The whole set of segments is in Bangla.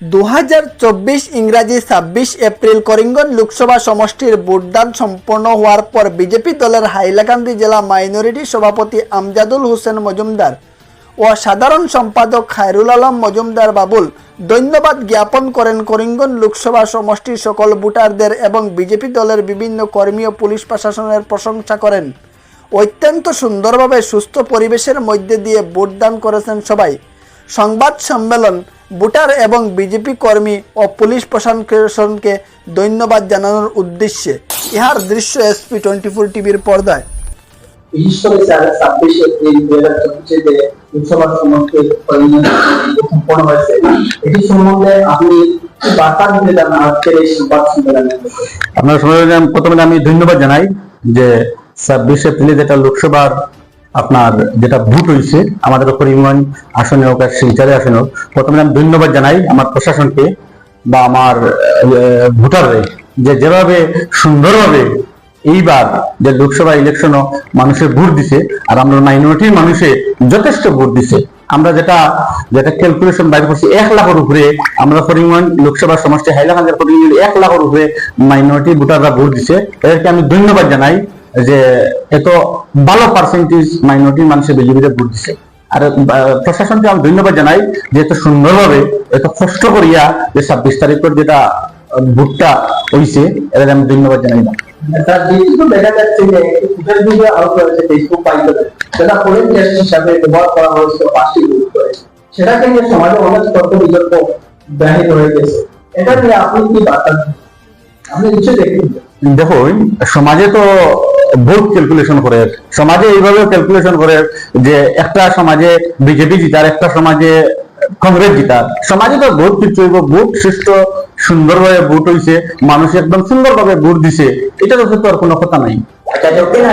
দু হাজার চব্বিশ ইংরাজি ছাব্বিশ এপ্রিল করিমগঞ্জ লোকসভা সমষ্টির ভোটদান সম্পন্ন হওয়ার পর বিজেপি দলের হাইলাকান্দি জেলা মাইনরিটি সভাপতি আমজাদুল হোসেন মজুমদার ও সাধারণ সম্পাদক খায়রুল আলম মজুমদার বাবুল ধন্যবাদ জ্ঞাপন করেন করিমগঞ্জ লোকসভা সমষ্টির সকল ভোটারদের এবং বিজেপি দলের বিভিন্ন কর্মী ও পুলিশ প্রশাসনের প্রশংসা করেন। অত্যন্ত সুন্দরভাবে সুস্থ পরিবেশের মধ্যে দিয়ে ভোটদান করেছেন সবাই। সংবাদ সম্মেলন ভোটার এবং বিজেপি কর্মী ও পুলিশ প্রশাসনকে ধন্যবাদ জানানোর উদ্দেশ্যে ইহার দৃশ্য এসপি টোয়েন্টি ফোর টিভির পর্দায়। বিশেষ করে স্যার ছাব্বিশে এপ্রিল দুই হাজার চব্বিশে যে লোকসভা সমষ্টির সম্পন্ন হয়েছে এটি সম্বন্ধে আপনি কি বার্তা দিতে চান আজকের এই সংবাদ সম্মেলনে। আপনার প্রথমে আমি ধন্যবাদ জানাই যে ছাব্বিশ এপ্রিলে যেটা লোকসভার আপনার যেটা ভোট হয়েছে, আমাদের করিমগঞ্জ আসনে হোক আর শিলচারে আসনে হোক, প্রথমে আমি ধন্যবাদ জানাই আমার প্রশাসনকে বা আমার ভোটাররে যে যেভাবে সুন্দরভাবে এইবার যে লোকসভা ইলেকশনও মানুষের ভোট দিছে আর আমরা মাইনরিটির মানুষে যথেষ্ট ভোট দিছে। আমরা যেটা যেটা ক্যালকুলেশন বাইর করছি, এক লাখের উপরে আমরা করিমগঞ্জ লোকসভা সমষ্টি হাইলাকান্দার করিমগঞ্জ এক লাখের উপরে মাইনরিটি ভোটাররা ভোট দিছে। এদেরকে আমি ধন্যবাদ জানাই। যে এত ভালো পার্সেন্টেজ মাইনরিটি মানুষের বিজেপিতে ভোট দিছে। আর প্রশাসনকে আমি ধন্যবাদ জানাই যে এত সুন্দরভাবে এত কষ্ট করিয়া যে ছাব্বিশ তারিখের যেটা ভোটটা হইছে, এদের আমি ধন্যবাদ জানাই। না হয়েছে হিসাবে ব্যবহার করা হয়েছে সেটাকে সমাজে অনেক তর্ক বিতর্ক হয়ে গেছে। এটা আপনি কি বার্তা? আপনি নিশ্চয়ই দেখেছেন দেখুন সমাজে তো ভোট ক্যালকুলেশন করে। সমাজে এইভাবে ক্যালকুলেশন করে যে একটা সমাজে বিজেপি জিতার একটা সমাজে কংগ্রেস জিতার। সমাজে তো ভোট কিছু হইব ভোট সুষ্ঠ সুন্দরভাবে ভোট হইছে মানুষ একদম সুন্দরভাবে ভোট দিছে এটা তো আর কোনো কথা নাই। আচ্ছা দক্ষিণ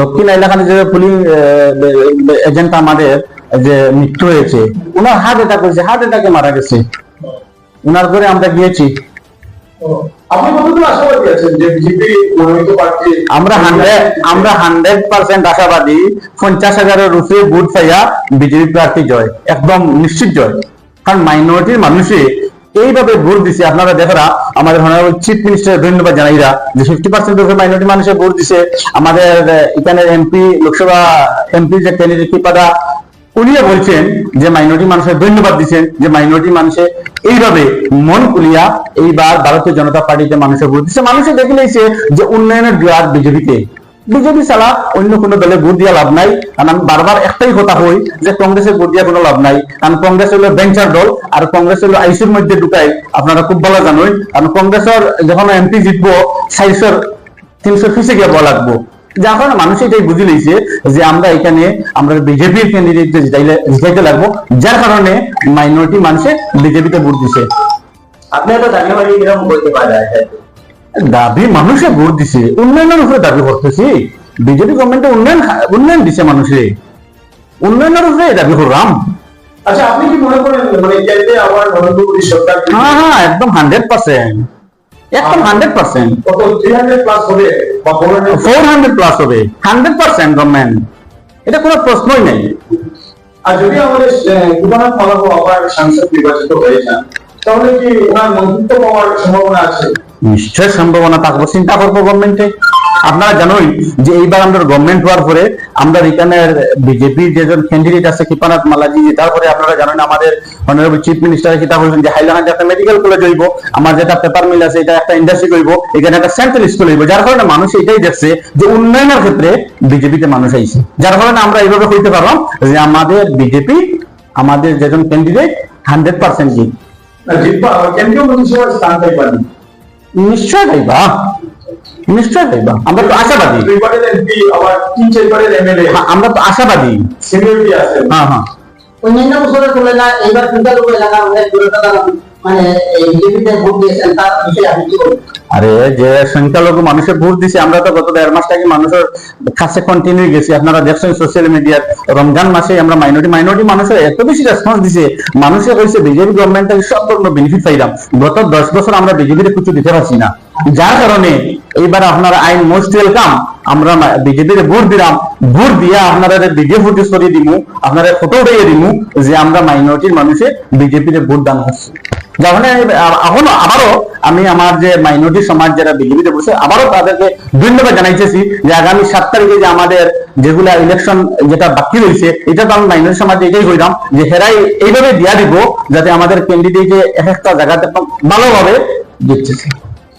দক্ষিণ যে পুলিশ এজেন্ট আমাদের যে মৃত্যু হয়েছে ওনার হার্ট অ্যাটাক হয়েছে হার্ট অ্যাটাকে মারা গেছে। ওনার আমরা গিয়েছি। আমরা হান্ড্রেড আমরা হান্ড্রেড পার্সেন্ট আশাবাদী পঞ্চাশ হাজারের ভোট পাইয়া বিজেপি প্রার্থী জয় একদম নিশ্চিত জয়। কারণ মাইনরিটির মানুষে এইভাবে ভোট দিছে। আপনারা দেখরা আমাদের হনারেবল চিফ মিনিস্টার ধন্যবাদ জানাইরা যে ফিফটি পার্সেন্ট মাইনরিটি মানুষে ভোট দিছে। আমাদের এখানে এমপি লোকসভা এমপি যে ক্যান্ডিডেট কিপাদা উনিও বলছেন যে মাইনরিটি মানুষের ধন্যবাদ দিচ্ছেন, যে মাইনরিটি মানুষে এইভাবে মন খুলিয়া এইবার ভারতীয় জনতা পার্টিতে মানুষের ভোট দিচ্ছে। মানুষে দেখে নিয়েছে যে উন্নয়নের জোয়ার বিজেপিতে। বিজেপি ছাড়া অন্য কোনো দলে ভোট দিয়া লাভ নাই। কারণ আমি বারবার একটাই কথা হই যে কংগ্রেসের ভোট দিয়া কোনো লাভ নাই। কারণ কংগ্রেস হলো বেঞ্চার দল আর কংগ্রেস হলো আইসির মধ্যে ঢুকাই। আপনারা খুব ভালো জানোই। কারণ কংগ্রেসের যখন এমপি জিতবো সাইসের তিনশো ফিসে গিয়ে বলা লাগবো। যার কারণে মানুষ এটাই বুঝে নিয়েছে যে আমরা এখানে আমরা বিজেপির ক্যান্ডিডেট জিতাইতে লাগবো যার কারণে মাইনরিটি মানুষে বিজেপিতে ভোট দিছে। আপনি তো দাঁড়িয়ে কীরকম বলতে পারেন দাবি মানুষে ভোট দিছে উন্নয়নের উপরে দাবি করতেছি। বিজেপি গভর্নমেন্টে উন্নয়ন উন্নয়ন দিছে মানুষে। উন্নয়নের উপরে দাবি করলাম। আচ্ছা আপনি কি মনে করেন মানে আমার নরেন্দ্র মোদী সরকার হ্যাঁ হ্যাঁ একদম হান্ড্রেড পার্সেন্ট একদম hundred percent four hundred plus হবে হান্ড্রেড পার্সেন্ট গভর্নমেন্ট এটা কোনো প্রশ্নই নেই। আর যদি আমাদের গুদানাথ মালাবো আবার সাংসদ নির্বাচিত হয়ে যান তাহলে কি ওনার মন্ত্রিত্ব পাওয়ার সম্ভাবনা আছে? নিশ্চয় সম্ভাবনা থাকব। চিন্তা করব গভর্নমেন্টে আপনারা জানোই যে এইবার আমাদের গভর্নমেন্ট হওয়ার পরে আমরা এখানে বিজেপি যেজন ক্যান্ডিডেট আছে, কৃপানাথ মালাজি তারপরে আপনারা জানেন আমাদের অনারেবল চিফ মিনিস্টার কিতা বলছেন যে, হাইলাকান্দি একটা মেডিকেল কলেজ হইব, আমার যেটা পেপার মিল আছে, এটা একটা ইন্ডাস্ট্রি হইব, এখানে একটা সেন্ট্রাল স্কুল হইব। যার কারণে মানুষ এটাই দেখছে যে উন্নয়নের ক্ষেত্রে বিজেপিতে মানুষ আইছে। যার কারণে আমরা এইভাবে হইতে পারলাম যে আমাদের বিজেপি আমাদের যেজন ক্যান্ডিডেট হান্ড্রেড পার্সেন্ট জিত কেন্দ্রীয় মন্ত্রিসভার স্থান পাইবানি নিশ্চয় পাইবা নিশ্চয় পাইবা আমরা তো আশাবাদী। হ্যাঁ, আমরা তো আশাবাদী। সিনিয়রিটি আছে। হ্যাঁ হ্যাঁ। অন্যান্য বছরের তুলনায় এবার কিন্তু এলাকা অনেক দূরতা মানে আরে, যে সংখ্যালঘু মানুষের ভোট দিছে, আমরা তো গত দেড় মাস মানুষের কাছে কন্টিনিউ গেছি। আপনারা দেখছেন সোশ্যাল মিডিয়ার রমজান মাসে আমরা মাইনরিটি মাইনরিটি মানুষের এত বেশি রেসপন্স দিছে। মানুষে কইছে, বিজেপি গভর্নমেন্ট থেকে সব ধরনের বেনিফিট পাইলাম। গত দশ বছর আমরা বিজেপিতে কিছু দিতে পারছি না। যার কারণে এইবার আপনারা আইন মোস্ট ওয়েলকাম আমরা বিজেপির ভোট দিলাম। ভোট দিয়া আপনারা ভিডিও ফুটেজ করে দিমু আপনারা ফটো উঠাইয়ে দিমু যে আমরা মাইনরিটির মানুষে বিজেপির ভোট দান করছি। যখন এখন আবারও আমি আমার যে মাইনরিটি সমাজ যারা বিজেপিতে বসে, আবারও তাদেরকে ধন্যবাদ জানাইতেছি যে আগামী সাত তারিখে যে আমাদের যেগুলা ইলেকশন যেটা বাকি রয়েছে, এটা তো আমি মাইনরিটি সমাজে এটাই যে হেরাই এইভাবে দিয়া দিব যাতে আমাদের ক্যান্ডিডেটে এক একটা জায়গাতে ভালোভাবে জিততেছে।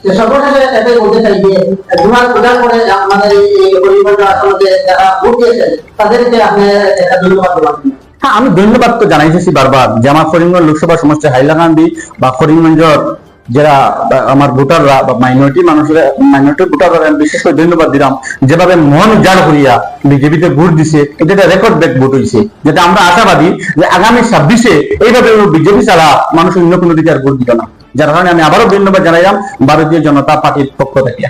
এই যারা তাদেরকে আপনি একটা ধন্যবাদ হ্যাঁ আমি ধন্যবাদ তো জানাইতেছি বারবার যে আমার করিমগঞ্জ লোকসভা সমষ্টি হাইলাকান্দি বা করিমগঞ্জের যারা আমার ভোটাররা বা মাইনরিটি মানুষের মাইনরিটি ভোটাররা, আমি বিশেষ করে ধন্যবাদ দিলাম। যেভাবে মন উজাড় করিয়া বিজেপিতে ভোট দিছে এটা রেকর্ড ব্রেক ভোট হয়েছে যেটা আমরা আশাবাদী যে আগামী ছাব্বিশে এইভাবে বিজেপি ছাড়া মানুষ অন্য কোনো দিকে আর ভোট দিত না। যার কারণে আমি আবারও ধন্যবাদ জানাইলাম, ভারতীয় জনতা পার্টির পক্ষ থেকে।